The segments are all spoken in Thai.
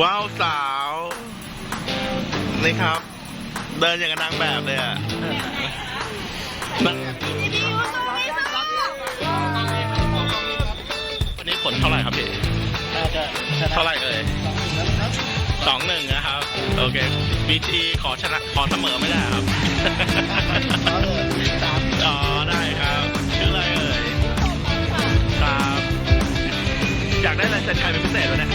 ว้าวสาวนี่ครับ เดินอย่างกับนางแบบเลยอะนางวันนี้ผลเท่าไหร่ครับพี่เท่าไหร่เอ่ยสองหนึ่งนะครับ โอเคบีทีขอชนะขอเสมอไม่ได้ครับเขาเลยตามอ๋อได้ครับชื่ออะไรเอ่ยครับอยากได้ลายเซ็นใครเป็นพิเศษวะเนี่ย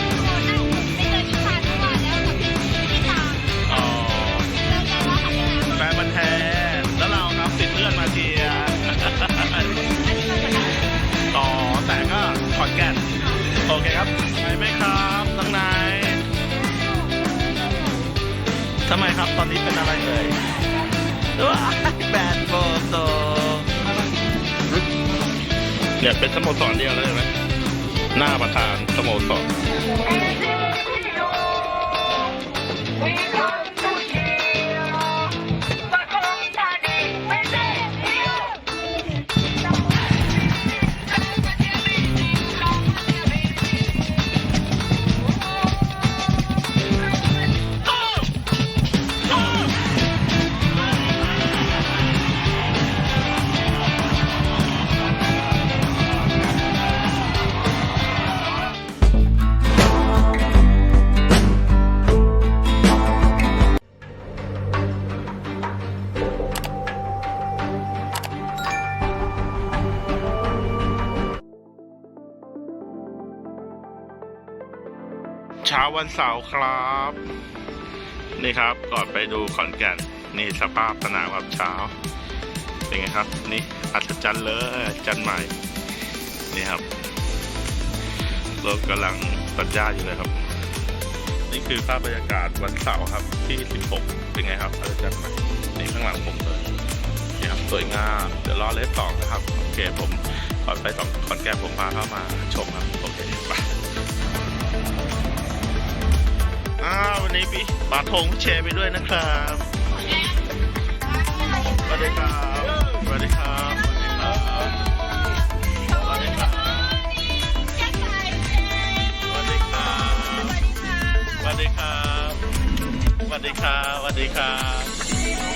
เคครับไปไหมครับน้องนายทำไมครับตอนนี้เป็นอะไรเอ่ยว้าแบนโฟโตเนี่ยเป็นสโมสรเดียวเลยไหมหน้าประธานสโมสร เช้าวันเสาร์ครับ นี่ครับก่อนไปดูขอนแก่นนี่สภาพสนามครับเช้า เป็นไงครับ นี่อัศจรรย์เลยอัศจรรย์ใหม่ นี่ครับรถกำลังตัดหญ้าอยู่เลยครับ นี่คือภาพบรรยากาศวันเสาร์ครับ ที่ 16 เป็นไงครับอัศจรรย์ใหม่นี่ข้างหลังผมเลยนี่ครับสวยงามเดี๋ยวรอเลสสองนะครับโอเคผมขอไปสองขอนแก่นผมพาเข้ามาชมครับโอเคไป อ้าววันนี้พี่ปาทงแชร์ไปด้วยนะครับสวัสดีครับสวัสดีครับสวัสดีครับสวัสดีครับสวัสดีครับสวัสดีครับสวัสดีครับ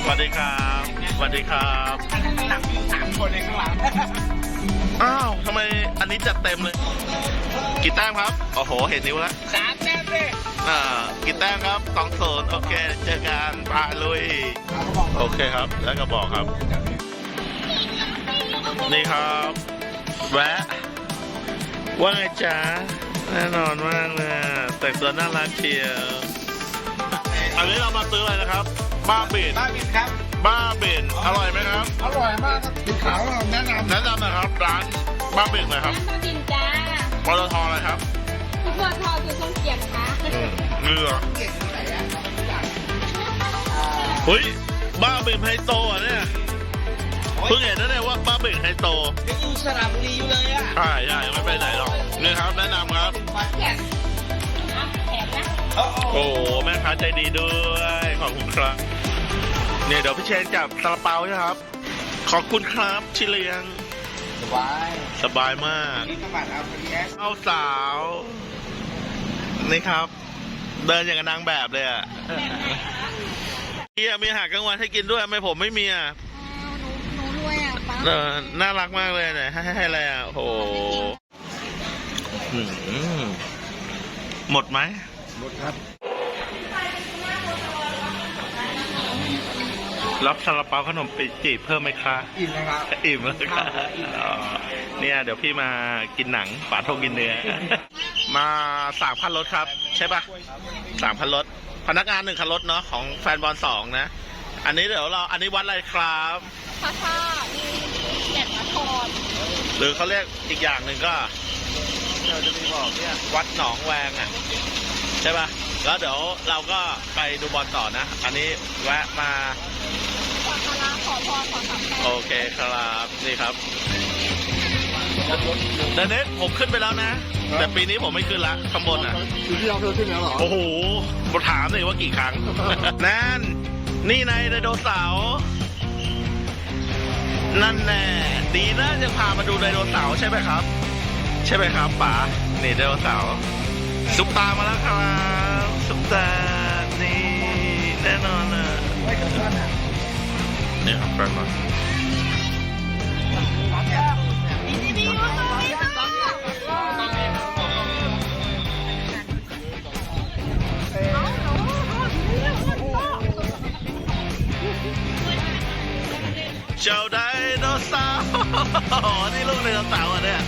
สวัสดีครับสวัสดีครับสามคนในข้างหลังอ้าวทำไมอันนี้จัดเต็มเลยกี่แต้มครับ โอ้โห เห็นนิ้วแล้วสามแต้มเลย อ่ากี่แต้มครับสองศูนย์โอเค เจอกันปาลุย โอเคครับ แล้วก็บอกครับ นี่ครับแวะว่าไงจ๊ะแน่นอนมากเลยอะแต่งตัวน่ารักเชียวอันนี้เรามาซื้ออะไรนะครับ บ้าเบนบ้าบินครับ บ้าเบนอร่อยไหมครับ อร่อยมากครับสีขาวเราแนะนำแนะนำหนะครับ ร้านบ้าเบนหนะครับ น้ำตาบินจ้าปตทอะไรครับ ทุกตัวทออยู่ทรงเกียรติค่ะอืมเรือเฮ้ย บ้าเบนไฮโซอะเนี่ย เพิ่งเห็นนะเนี่ยว่าบ้าเบนไฮโซยังอยู่สระบุรีอยู่เลยอะใช่ใช่ไม่ไปไหนหรอกนี่ครับแนะนำครับ แขกอะแขกนะโอ้โหโอ้โห แม่ค้าใจดีด้วย ขอบคุณครับ เนี่ยเดี๋ยวพี่เชนจับซาลาเปาใช่ครับ ขอบคุณครับชิเลียง สบาย สบายมาก นี่กระบะเอาพีเอสเอาสาว นี่ครับ เดินอย่างกับนางแบบเลยอะเฮียมีอาหารกลางวันให้กินด้วยทำไมผมไม่มีอะหนูรวยอะป้าเออน่ารักมากเลยเนี่ยให้ให้อะไรอะโอ้โหอืมหมดไหมหมดครับ รับซาลาเปาขนมปีจีบเพิ่มไหมคะ อิ่มนะครับ อิ่มแล้วค่ะอ๋อเนี่ยเดี๋ยวพี่มากินหนังป๋าโทกินเนื้อ มาสามคันรถครับ ใช่ปะสามคันรถ พนักงานหนึ่งคันรถเนาะของแฟนบอลสองนะ อันนี้เดี๋ยวเราอันนี้วัดอะไรครับพระธาตุมีเกียรติพระทรหรือเขาเรียกอีกอย่างหนึ่งก็เราจะมีบอกเนี่ยวัดหนองแวงอะใช่ปะแล้วเดี๋ยวเราก็ไปดูบอลต่อนะ อันนี้แวะมาขอคาราขอพรขอสามแต้มโอเคครับนี่ครับ เดนเนสผมขึ้นไปแล้วนะ แต่ปีนี้ผมไม่ขึ้นละข้างบนอะคือที่เราเคยขึ้นแล้วหรอ โอ้โหผมถามเลยว่ากี่ครั้ง นั่น นี่ในายไดโนเสาร์นั่นแน่ดีน่าจะพามาดูไดโนเสาร์ใช่ไหมครับ ใช่ไหมครับป๋านี่ไดโนเสาร์ซุปตามาแล้วครับซุปตานี่แน่นอนอะไม่กระชั้นี่ยครับแฟนมา เจ้าไดโนเสาร์อ๋อนี่ลูกไดโนเสาร์อะเนี่ย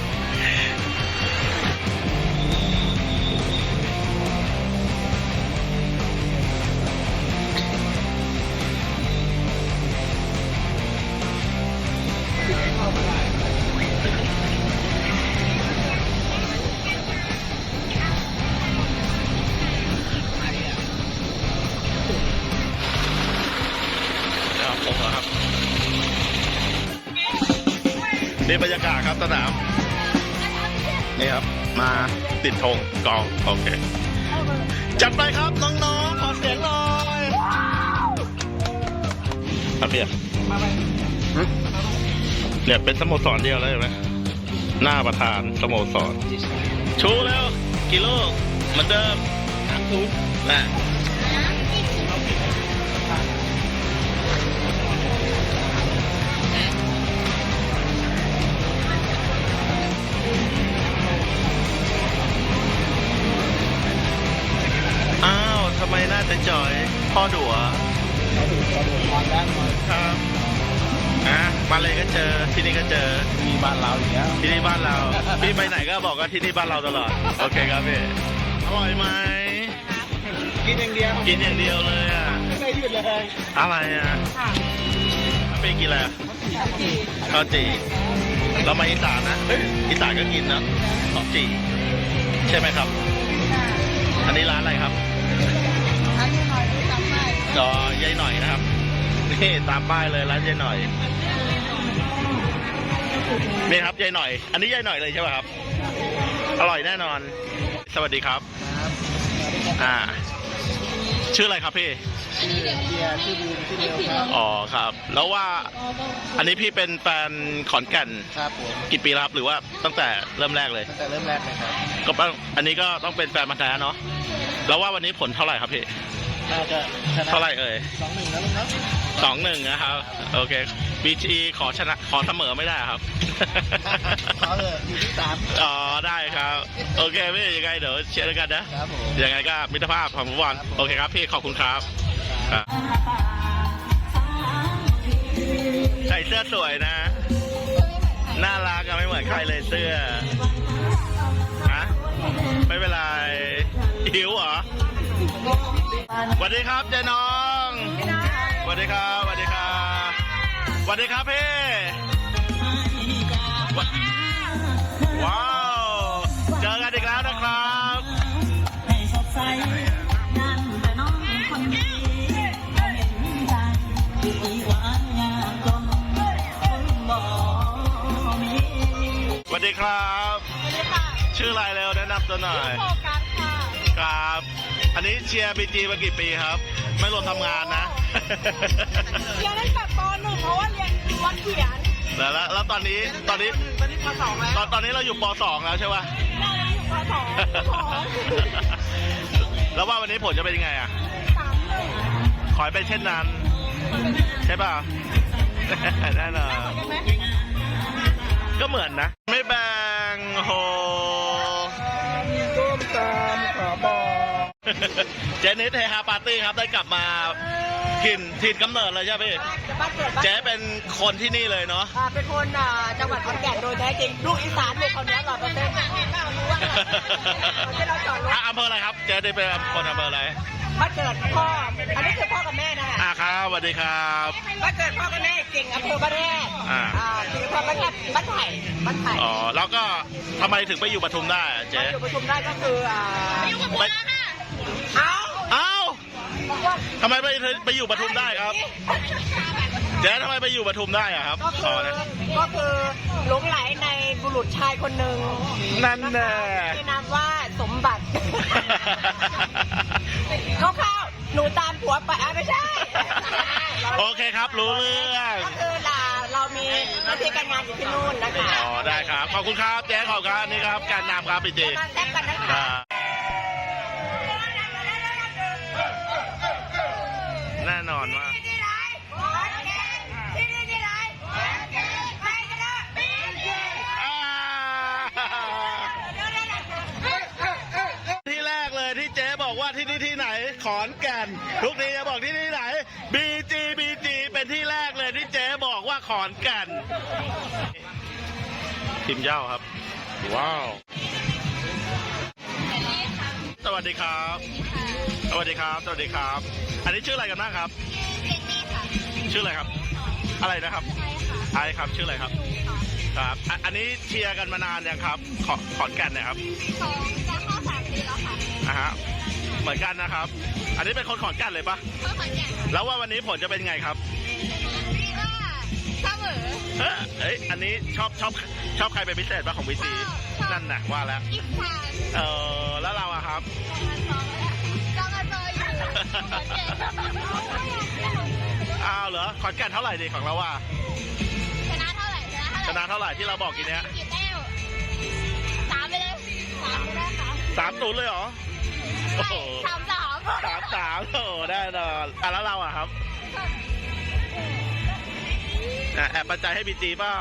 เหรอครับนี่บรรยากาศครับสนามนี่ครับ มาติดธงกอง โอเค จัดไปครับ น้องๆ ขอเสียงหน่อยครับพี่เนี่ยเป็นสโมสรเดียวเลยเห็นไหมหน้าประธานสโมสร ชูแล้ว กี่ลูกเหมือนเดิมสามลูกนะ ครับอะมาเลยก็เจอที่นี่ก็เจอมีบ้านเราอย่างเงี้ยที่นี่บ้านเราพี่ไปไหนก็บอกว่าที่นี่บ้านเราตลอดโอเคครับพี่อร่อยไหมกินอย่างเดียวกินอย่างเดียวเลยอะไม่เคยหยุดเลยอะไรอะเป็นกินอะไรอะข้าวจี่เรามาอีสานนะเอ้ยอีสานก็กินนะข้าวจี่ใช่ไหมครับ อันนี้ร้านอะไรครับอันนี้หน่อยดูจำได้จอยายหน่อยนะครับ นี่ตามป้ายเลยร้านยายหน่อย นี่ครับยายหน่อย อันนี้ยายหน่อยเลยใช่ป่ะครับ อร่อยแน่นอน สวัสดีครับ อ่า ชื่ออะไรครับพี่ชื่อเบียร์ชื่อบูมชื่อเดียวครับอ๋อครับ แล้วว่าอันนี้พี่เป็นแฟนขอนแก่นครับผมกี่ปีแล้วครับหรือว่าตั้งแต่เริ่มแรกเลยตั้งแต่เริ่มแรกเลยครับก็ต้องอันนี้ก็ต้องเป็นแฟนมาแท้เนาะแล้วว่าวันนี้ผลเท่าไหร่ครับพี่น่าจะชนะเท่าไหร่เอ่ยสองหนึ่งแล้วลุงเนาะ สองหนึ่งนะครับ โอเคบีจีขอชนะขอเสมอไม่ได้ครับ ขอเถอะอยู่ที่สามอ๋อได้ครับ โอเคพี่ยังไงเดี๋ยวเชียร์ด้วยกันนะครับผมยังไงก็มิตรภาพของฟุตบอลโอเคครับพี่ขอบคุณครับครับใส่เสื้อสวยนะ น่ารักอะไม่เหมือนใครเลยเสื้อฮะไม่เป็นไรหิวเหรอสวัสดีครับเจ๊น้องส วัสดีครับสวัสดีครับสวัสดีครับพี่ว้าว เจอกันอีกแล้วนะครับสวัสดีครับสวัสดีค่ะชื่ออะไรเร็วแนะนำตัวหน่อยโฟกัสค่ะ ครับ อันนี้เชียร์บีจีมากี่ปีครับ ไม่รวมทำงานนะ เรียนตั้งแต่ป .1 เพราะว่าเรียนวัดเขียนแล้วแล้วแล้วตอนนี้ตอนนี้ตอนนี้ป .2 แล้วตอนตอนนี้เราอยู่ป .2 แล้วใช่ป่ะเราอยู่ป .2 สองแล้วว่าวันนี้ผลจะเป็นยังไงอะสามหนึ่งขอให้เป็นเช่นนั้น ใช่ป่ะแน่นอนใช่ไหมก็เหมือนนะ ไม่แบ่งโอ้โห เจนิสเฮฮาปาร์ตี้ครับได้กลับมากินถิ่นกำเนิดเลยใช่ไหมพี่บ้านเกิดบ้านเจ๊เป็นคนที่นี่เลยเนาะ อ่าเป็นคนอ่าจังหวัดขอนแก่นโดยแท้จริงลูกอีสานลูกคนนี้ร้อยเปอร์เซ็นต์รู้ว่าที่เราจอดรถอะอำเภออะไรครับ เจ๊ได้เป็นคนอำเภออะไร บ้านเกิดพ่ออันนี้คือพ่อกับแม่นะคะ อะครับสวัสดีครับ บ้านเกิดพ่อกับแม่เก่งอำเภอบ้านแรกอ่าคือพ่อบ้านแรกบ้านไผ่บ้านไผ่อ๋อ แล้วก็ทำไมถึงไปอยู่ปทุมได้อะเจ๊ มาอยู่ประชุมได้ก็คืออ่าไป เอ้าเอ้าทำไมไปไปอยู่ปทุมได้ครับเจ๊ทำไมไปอยู่ปทุมได้อะครับก็ขคืออนะก็คือหลงไหลในบุรุษชายคนหนึ่งนั่นแน่ที่นามว่าสมบัติคร่าวๆหนูตามผัวไปอะไม่ใช่ โอเคครับรู้เรื่องก็คือเราเรามีหน้าที่การงานอยู่ที่นู่นนะคะอ๋อได้ครับขอบคุณครับเจ๊ขอบคุณครับนี่ครับการนำครับพี่เจมาแซ่บกันนะคคะ แน่นอนว่าที่แรกเลยที่เจ๊บอกว่าที่นี่ที่ไหน ขอนแก่น ทุกทีจะบอกที่นี่ไหนบีจีบีจีเป็นที่แรกเลยที่เจ๊บอกว่าขอนแก่นทีมเย้าครับ ว้าว สวัสดีครับ สวัสดีครับ สวัสดีครับ อันนี้ชื่ออะไรกันบ้างครับชื่ออะไรครับ อะไรนะครับไอครับ ชื่ออะไรครับครับอะอันนี้เชียร์กันมานานยังครับ ขอขอนแก่นเนะครับของจะเข้าสามปีแล้วค่ะอะฮะ เหมือนกันนะครับ อันนี้เป็นคนขอนแก่นเลยปะเข้าขอนแก่นแล้วว่าวันนี้ผลจะเป็นไงครับคิดว่าเสมอ เอ้อเอ้ย อันนี้ชอบชอบชอบใครเป็นพิเศษปะของบีซีชอบ นั่นน่ะว่าแล้ว อีกทางเออแล้วเราอะครับกำลังรอ อยู่ขอนแก่นอ้าวเหรอขอนแก่นเท่าไหร่ดีของเราว่า ชนะเท่าไหร่ชนะเท่าไหร่ชนะเท่าไหร่ที่เราบอกกี่เนี้ยกี่แต้มสามไปเลยสามไปเลยค่ะสามศูนย์เลยเหรอโอ้โหสามสามสามสามโอ้โหได้นอนอะแล้วเราอะครับอะแอบปัจจัยให้บีจีเปล่า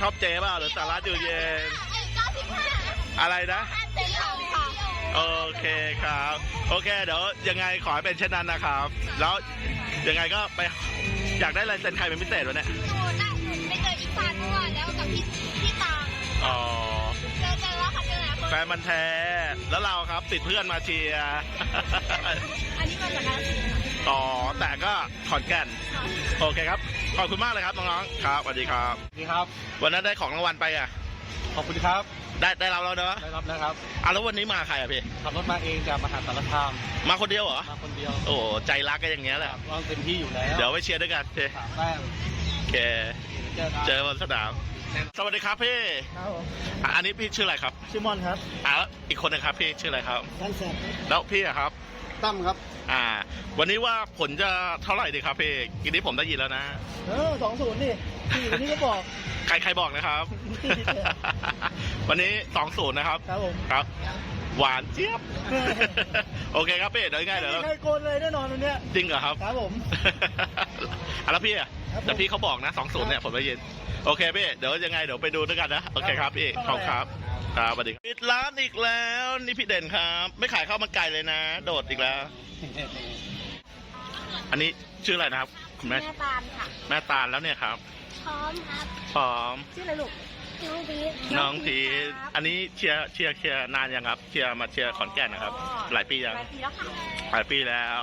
ชอบเจเปล่าหรือสาระอยู่เย็นไอ้เก้าสิบห้าอะไรนะเต็มถังค่ะ โอเคครับ โอเค เดี๋ยวยังไงขอให้เป็นเช่นนั้นนะครับ แล้วยังไงก็ไปอยากได้ลายเซ็นใครเป็นพิเศษวะเนี่ยหนูน่ะหนูไปเจออีกฟานเมื่อวานแล้วกับพี่พี่ตางอ๋อเจอเจอแล้วค่ะเจอแล้วแฟนมันธุ์แท้ แล้วเราครับติดเพื่อนมาเชียร์ อันนี้มาจากการสิงค่ะอ๋อแต่ก็ขอนแก่นโอเคครับ ขอบคุณมากเลยครับน้องๆครับสวัสดีครับสวัสดีครับ วันนั้นได้ของรางวัลไปอะ ขอบคุณครับ ได้ได้เราแล้วเนอะได้รับนะครับอะแล้ววันนี้มาใครอะพี่ขับรถมาเองจากมหาสารคามมาคนเดียวเหรอมาคนเดียวโอ้โหใจรักก็อย่างเงี้ยแหละครับเราเต็มที่อยู่แล้วเดี๋ยวไปเชียร์ด้วยกันพี่สามแต้มโอเคเจอกันเจอบนสนามสวัสดีครับพี่ครับผมอะอันนี้พี่ชื่ออะไรครับชื่อมอนครับอะแล้วอีกคนหนึงครับพี่ชื่ออะไรครับท่านแสบแล้วพี่อะครับตั้มครับ อ่า วันนี้ว่าผลจะเท่าไหร่ดีครับพี่ทีนี้ผมได้ยินแล้วนะ เออสองศูนย์นี่พี่คนนี้ก็บอก ใครใครบอกนะครับ วันนี้สองศูนย์นะครับ ครับผม ครับ หวานเจี๊ยบ โอเคครับพี่เดี๋ยวยังไงเดี๋ยวไม่เรามีใครโกนเลยแน่นอนวันเนี้ยจริงเหรอครับ ครับผม อะแล้วพี่อะครับผมแต่พี่เขาบอกนะสองศูนย์เนี่ยผมได้ยิน โอเคพี่ เดี๋ยวยังไงเดี๋ยวไปดูด้วยกันนะ โอเคครับพี่ขอบคุณครับ ครับสวัสดีครับปิดร้านอีกแล้ว นี่พี่เด่นครับ ไม่ขายข้าวมันไก่เลยนะ โดดอีกแล้ว อันนี้ชื่ออะไรนะครับ คุณแม่แม่ตาลค่ะ แม่ตาลแล้วเนี่ยครับพร้อมครับ พร้อม ชื่ออะไรลูก น้องพีทน้องพีทอันนี้เชียร์เชียร์เชียร์นานยังครับ เชียร์มาเชียร์ขอนแก่นนะครับหลายปียังหลายปีแล้วค่ะ หลายปีแล้ว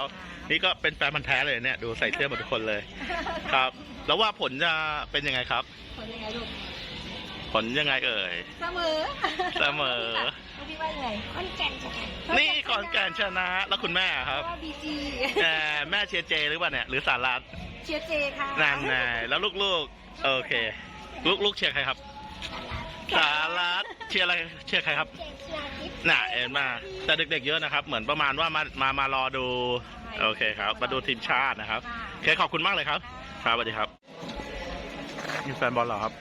นี่ก็เป็นแฟนพันธ์แท้เลยเนี่ย ดูใส่เสื้อหมดทุกคนเลย ครับ แล้วว่าผลจะเป็นยังไงครับ ผลยังไงลูก ผลยังไงเอ่ย เสมอเสมอ แล้วพี่ว่ายังไงขอนแก่นชนะนี่ขอนแก่นชนะ แล้วคุณแม่ครับว่าบีจีแหมแม่เชียร์เจหรือเปล่าเนี่ย หรือสารัตเชียร์เจค่ะนานนายแล้วลูกๆ โอเค ลูกๆเชียร์ใครครับ สารัตเชียร์อะไร เชียร์ใครครับเจเชียร์ทิพย์น่ะเอ็นมา แต่เด็กๆเยอะนะครับ เหมือนประมาณว่ามามามารอดู โอเคครับ มาดูทีมชาตินะครับโอเคขอบคุณมากเลยครับ ครับสวัสดีครับมีแฟนบอลเหรอครับ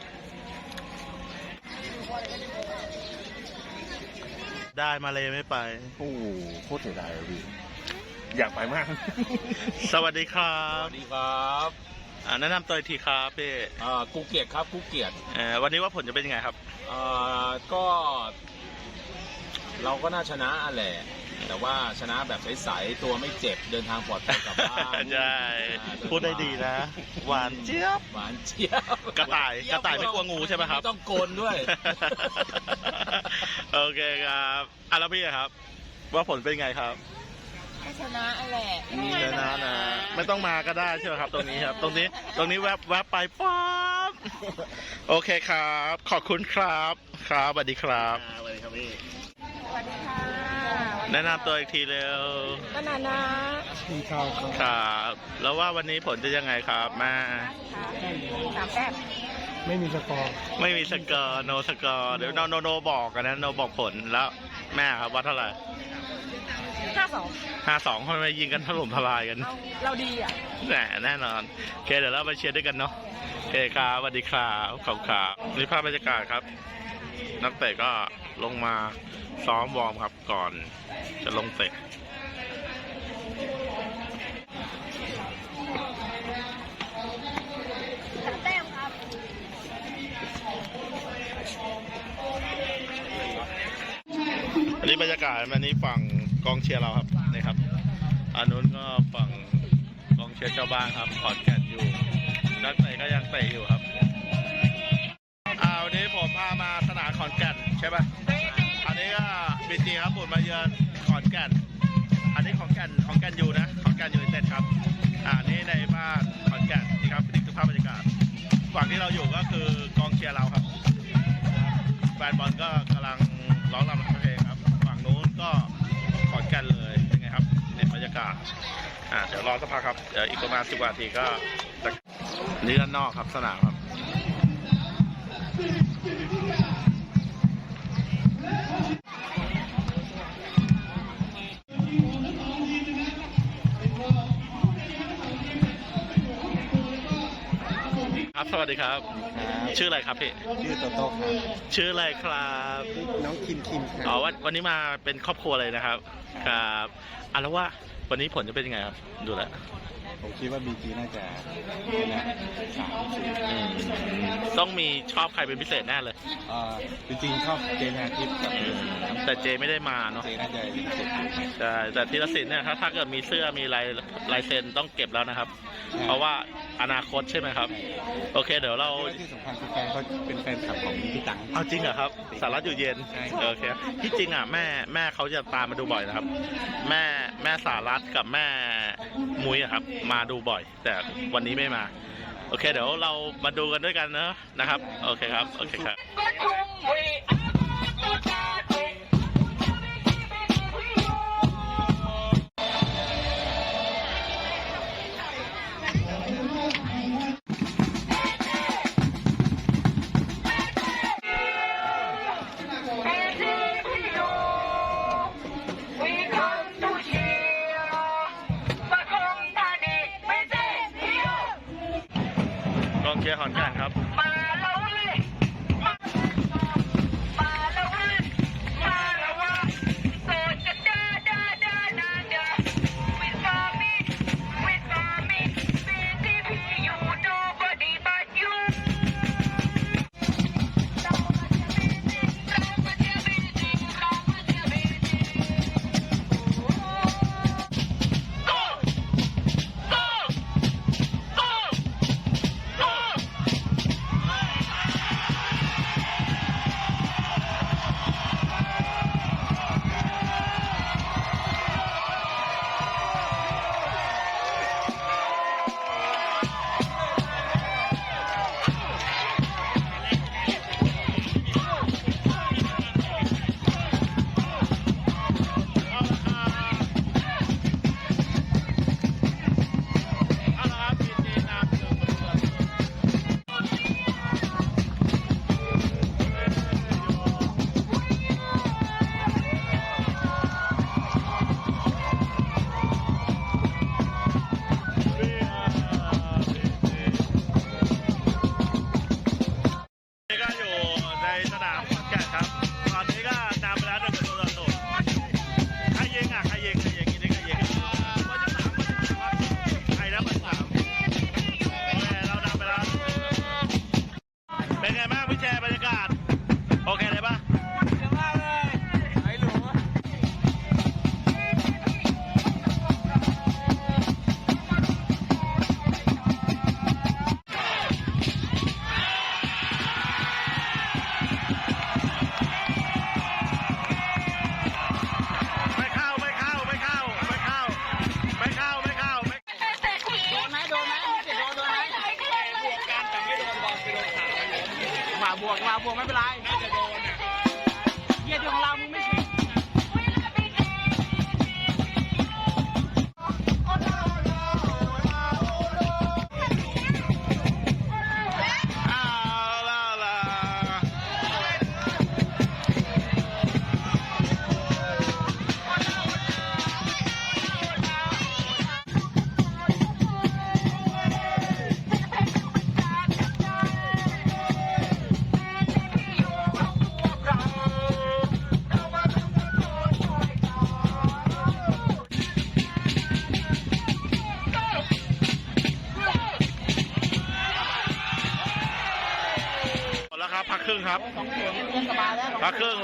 ได้มาเลยไม่ไป โอ้โหโคตรเสียดายเลยพี่อยากไปมาก สวัสดีครัสบวัสดีครับอ่าแนะนำตัวอีกทีครับพี่อ่ากูเกียรติครับกูเกียรติเอ่อวันนี้ว่าผลจะเป็นยังไงครับ อ่าก็ เราก็น่าชนะอะแหละ แต่ว่าชนะแบบใสๆตัวไม่เจ็บเดินทางปลอดภัยกลับบ้านใช่ อ่าพูดได้ดีนะ หวานเจี๊ยบ หวานเจี๊ยบกระต่ายกระต่ายไม่กลัวงูใช่ไหมครับไม่ต้องโกนด้วย โอเคครับอะแล้วพี่อะครับ ว่าผลเป็นไงครับก็ชนะแหละชนะนะ ไม่ต้องมาก็ได้ใช่ไหมครับ ตรงนี้ครับ ตรงนี้ตรงนี้แวบแวบไปป๊าบโอเคครับ ขอบคุณครับ ครับสวัสดีครับ สวัสดีครับพี่สวัสดีค่ะ แนะนำตัวอีกทีเร็วก็นานาพี่ข้าวครับครับแล้วว่าวันนี้ผลจะยังไงครับแม่สามแต้มไม่มีสกอร์ไม่มีสกอร์โนสกอร์เดี๋ยวโนโนโนบอกกันนะโนบอกผลแล้วแม่ครับว่าเท่าไหร่ห้าสองห้าสองทำไมยิงกันถล่มทลายกัน เราเราดีอะแหมแน่นอนโอเคเดี๋ยวเราไปเชียร์ด้วยกันเนาะโอเคครับสวัสดีครับขอบคุณครับนี่ภาพบรรยากาศครับ นักเตะก็ลงมาซ้อมวอร์มครับก่อนจะลงเตะสามแต้มครับอันนี้บรรยากาศวันนี้ฝั่งกองเชียร์เราครับนี่ครับอันนู้นก็ฝั่งกองเชียร์เจ้าบ้านครับขอนแก่นอยู่นักเตะก็ยังเตะอยู่ครับ อ่าวันนี้ผมพามาสนามขอนแก่นใช่ปะอันนี้ก็บีจีครับบุญมาเยือนขอนแก่น อันนี้ของแก่นของแก่นอยู่นะของแก่นอยู่ในเต็ดครับ อ่านี่ในบ้านขอนแก่นนี่ครับนี่คือภาพบรรยากาศฝั่งที่เราอยู่ก็คือกองเชียร์เราครับแฟนบอลก็กำลังร้องรำทำเพลงครับ ฝั่งนู้นก็ขอนแก่นเลยเป็นไงครับในบรรยากาศ อ่าเดี๋ยวรอสักพักครับเดี๋ยวอีกประมาณสิบนาทีก็จะนี่ด้านนอกครับสนามครับ ครับสวัสดีครับ ชื่ออะไรครับพี่ชื่อโตโต้ครับชื่ออะไรครับน้องคิมคิมคอ๋รัอบวันวันนี้มาเป็นครอบครัวเลยนะครับ ครับอะแล้วว่าวันนี้ผลจะเป็นยังไงครับ ดูแลว ผมคิดว่าบีจีน่าจะชนะสามศูนย์อืมต้องมีชอบใครเป็นพิเศษแน่เลยอ่าจริงๆชอบเจนาทิพย์กับอืมแต่เจไม่ได้มาเนาะเจน่าจะเป็นเจ็ดอยู่ใช่แต่ธีรศิลป์เนี่ยถ้าถ้าเกิดมีเสื้อมีลายลายเซ็นต้องเก็บแล้วนะครับ เพราะว่าอนาคตใช่ไหมครับ โอเค เดี๋ยวเราแล้วที่สำคัญคือแฟนเขาเป็นแฟนคลับของพี่ตัง เอาจริงเหรอครับ สารัตอยู่เย็นใช่ โอเคที่จริงอะแม่แม่เขาจะตามมาดูบ่อยนะครับ แม่แม่สารัตกับแม่มุ้ยอะครับ มาดูบ่อย แต่วันนี้ไม่มา โอเค เดี๋ยวเรามาดูกันด้วยกันเนอะนะครับ โอเคครับโอเคครับกอ องเชียร์ขอนแก่นครับ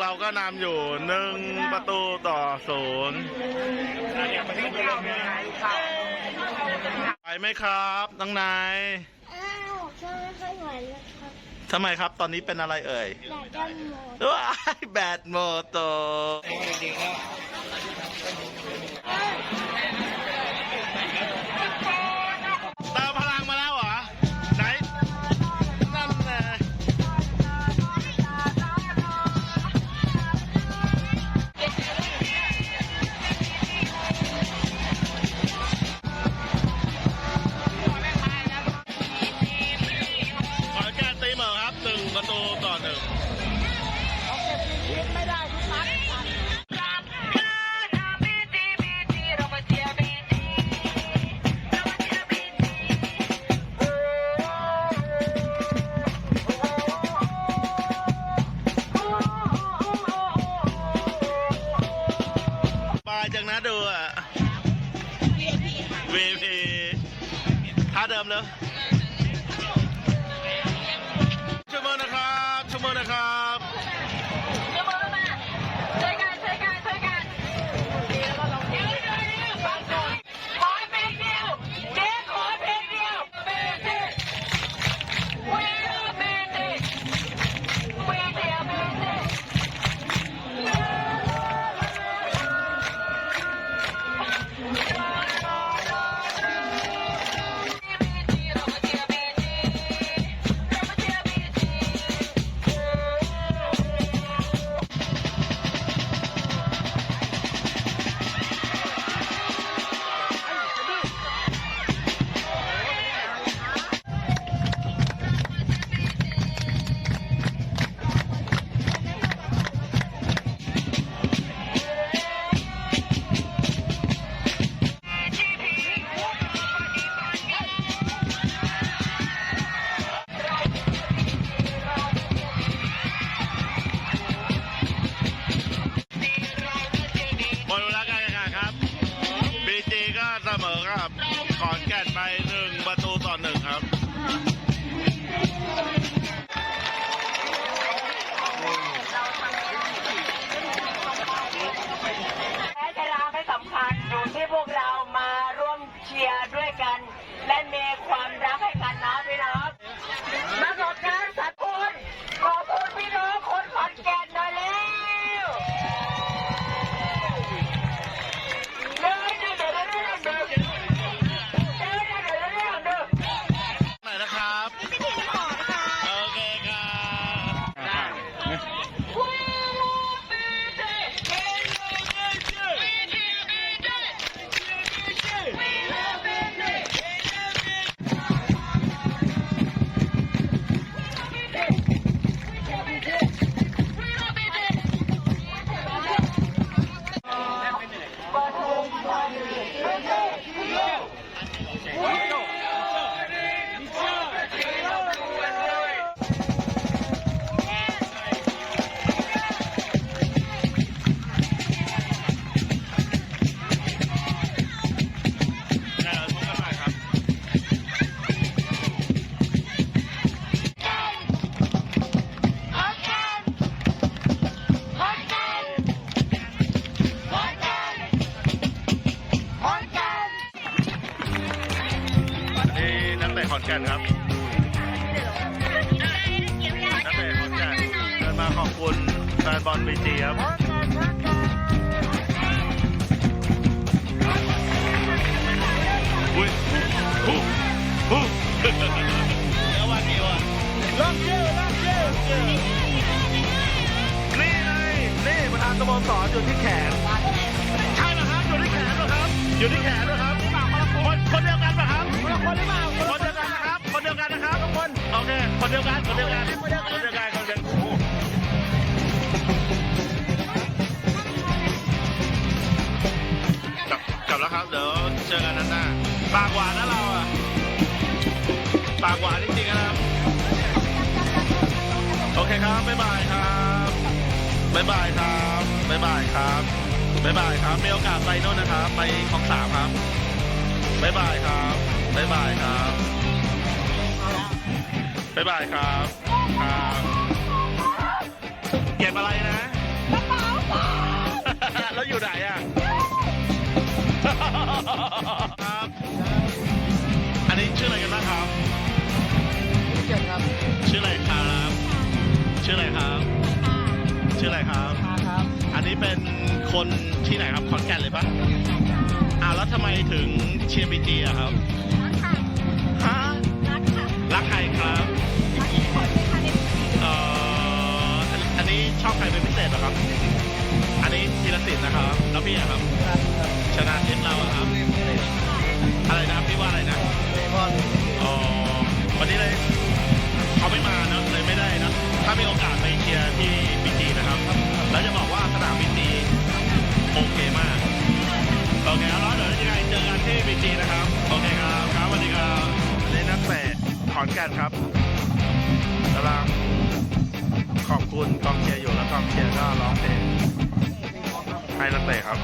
เราก็นำอยู่หนึ่งประตูต่อศูนย์ไปไหมครับน้องนายอ้าวช่วยไม่ค่อยไหวแล้วครับทำไมครับตอนนี้เป็นอะไรเอ่ยอยากจะหมดว้ายแบดโมโต นครับนักเตะขอนแก่นเดินมาขอบคุณแฟนบอลบีจีครับอุ้ยฮู้ฮู้เดี๋ยววันนี้ว่ะล็อกเยอะล็อกเยอะนี่ไงนี่ประธานสโมสรอยู่ที่แขนใช่เหรอครับอยู่ที่แขนเหรอครับอยู่ที่แขนเหรอครับคนคนเดียวกันปะครับคนหรือเปล่า เคคนเดียวกันคนเดียวกันคนเดียวกันคนเดียวกันคนเดียวกันกลับกลับแล้วครับเดี๋ยวเจอกันนั้นหน้าปากหวานนะเราอะปากหวานจริงๆนะครับโอเคครับบ๊ายบายครับบ๊ายบายครับบ๊ายบายครับบ๊ายบายครับมีโอกาสไปโน่นนะครับ ไปคลองสามครับบ๊ายบายครับบ๊ายบายครับ บ๊ายบายครับครับเก็บอะไรนะแล้วอยู่ไหนอะครับอันนี้ชื่ออะไรกันบ้างครับเจ็ดครับชื่ออะไรครับชื่ออะไรครับชื่ออะไรครับ มาครับอันนี้เป็นคนที่ไหนครับขอนแก่นเลยปะอ้าวแล้วทำไมถึงเชียร์บีจีอะครับ ครับ อันนี้ธีรศิลป์นะครับ แล้วพี่อะครับ ชนะทิพย์เราอะครับ อะไรนะพี่ว่าอะไรนะอ๋อวันนี้เลยเขาไม่มาเนอะเลยไม่ได้เนอะถ้ามีโอกาสไปเชียร์ที่บีจีนะครับ แล้วจะบอกว่าสนามบีจีโอเคมาก โอเคแล้วเดี๋ยวยังไงเจอกันที่บีจีนะครับ โอเคครับ ครับสวัสดีครับนี่นักเตะขอนแก่นครับกำลัง ขอบคุณกองเชียร์อยู่แล้วกองเชียร์ก็ร้องเพลงให้นักเตะครับ